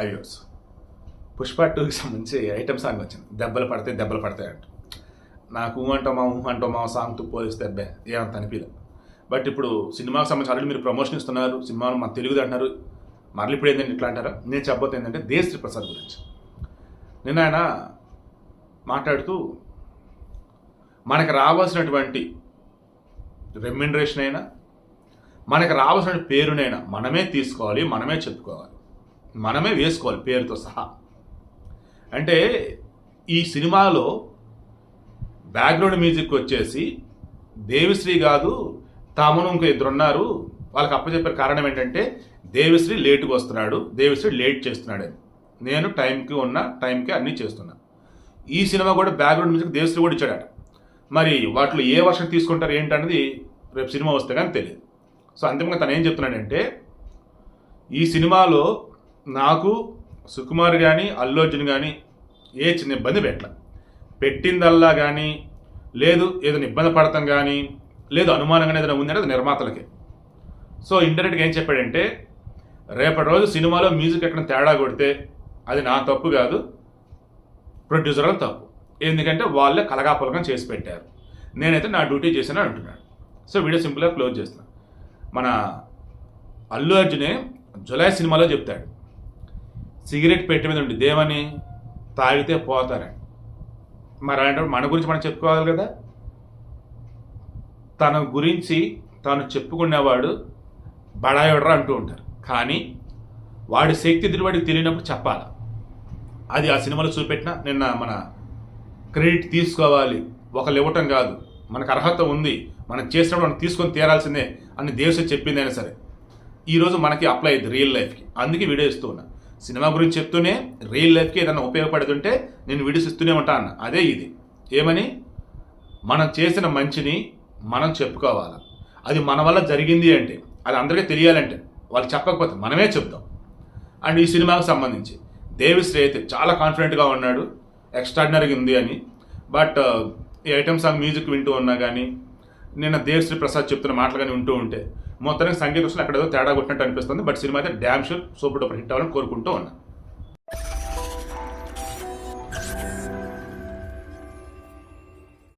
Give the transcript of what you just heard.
Highways. Pushpa టూకి సంబంధించి item song వచ్చింది. దెబ్బలు పడితే దెబ్బలు పడతాయి అంట. నాకు ఊ అంటాం మా ఊహ మా సాంగ్తో పోలిస్తే అబ్బే ఏమంత అనిపించలేదు బట్ ఇప్పుడు సినిమాకి సంబంధించి ఆల్రెడీ మీరు ప్రమోషన్ ఇస్తున్నారు సినిమాను మా తెలుగుది అంటున్నారు. మరలి ఇప్పుడు ఏంటంటే ఇట్లా అంటారా? నేను చెప్పబోతే ఏంటంటే దేశ్రీ ప్రసాద్ గురించి. నిన్న ఆయన మాట్లాడుతూ మనకు రావాల్సినటువంటి రెమ్యునరేషన్ అయినా మనకు రావాల్సిన పేరునైనా మనమే తీసుకోవాలి మనమే చెప్పుకోవాలి. మనమే వేసుకోవాలి పేరుతో సహా. అంటే ఈ సినిమాలో బ్యాక్గ్రౌండ్ మ్యూజిక్ వచ్చేసి దేవిశ్రీ కాదు తామును ఇంకో ఇద్దరు ఉన్నారు వాళ్ళకి అప్పచెప్పే కారణం ఏంటంటే దేవిశ్రీ లేటుగా వస్తున్నాడు దేవిశ్రీ లేట్ చేస్తున్నాడు అని. నేను టైంకి ఉన్న టైంకి అన్నీ చేస్తున్నా. ఈ సినిమా కూడా బ్యాక్గ్రౌండ్ మ్యూజిక్ దేవిశ్రీ కూడా ఇచ్చాడట. మరి వాటిలో ఏ వర్షన్ తీసుకుంటారు ఏంటన్నది రేపు సినిమా వస్తే కానీ తెలియదు. సో అంతిమంగా తను ఏం చెప్తున్నాడంటే ఈ సినిమాలో నాకు సుకుమార్ కానీ అల్లు అర్జున్ కానీ ఏ చిన్న ఇబ్బంది పెట్టల పెట్టిందల్లా కానీ లేదు ఏదైనా ఇబ్బంది పడతాం కానీ లేదు అనుమానంగా ఏదైనా ఉందంటే అది నిర్మాతలకే. సో ఇంటర్నెట్గా ఏం చెప్పాడంటే రేపటి రోజు సినిమాలో మ్యూజిక్ ఎక్కడ తేడా కొడితే అది నా తప్పు కాదు ప్రొడ్యూసర్ తప్పు. ఎందుకంటే వాళ్ళే కలగాపలకం చేసి పెట్టారు. నేనైతే నా డ్యూటీ చేశాను అంటున్నాడు. సో వీడియో సింపుల్గా క్లోజ్ చేస్తాను మన అల్లు అర్జునే జులై సినిమాలో చెప్తాడు. సిగరెట్ పెట్టి మీద ఉండి దేవని తాగితే పోతారని మరి అలాంటప్పుడు మన గురించి మనం చెప్పుకోవాలి కదా. తన గురించి తాను చెప్పుకునేవాడు బడాయోడరా అంటూ ఉంటారు. కానీ వాడి శక్తి ఎదురు తెలియనప్పుడు చెప్పాలి. అది ఆ సినిమాలో చూపెట్టిన నిన్న మన క్రెడిట్ తీసుకోవాలి ఒకళ్ళు ఇవ్వటం కాదు మనకు అర్హత ఉంది మనం చేసినప్పుడు మనం తీసుకొని తీరాల్సిందే అని దేవస చెప్పిందైనా సరే. ఈరోజు మనకి అప్లై అయ్యింది రియల్ లైఫ్కి అందుకే వీడియో ఇస్తూ ఉన్నా. సినిమా గురించి చెప్తూనే రియల్ లైఫ్కి ఏదైనా ఉపయోగపడుతుంటే నేను వీడియోస్ ఇస్తూనే ఉంటాను అన్న. అదే ఇది. ఏమని? మనం చేసిన మంచిని మనం చెప్పుకోవాలి? అది మన వల్ల జరిగింది అంటే అది అందరికీ తెలియాలంటే వాళ్ళు చెప్పకపోతే మనమే చెప్తాం. అండ్ ఈ సినిమాకు సంబంధించి దేవిశ్రీ అయితే చాలా కాన్ఫిడెంట్గా ఉన్నాడు ఎక్స్ట్రాడినరీగా ఉంది అని. బట్ ఈ ఐటమ్ సాంగ్ మ్యూజిక్ వింటూ ఉన్నా కానీ నిన్న దేవశ్రీ ప్రసాద్ చెప్తున్న మాటలు కానీ ఉంటూ ఉంటే. మొత్తానికి సంగీత అక్కడ ఏదో తేడా కొట్టినట్టు అనిపిస్తుంది బట్ సినిమా అయితే damn sure super duper hit అవ్వాలని కోరుకుంటూ ఉన్నా.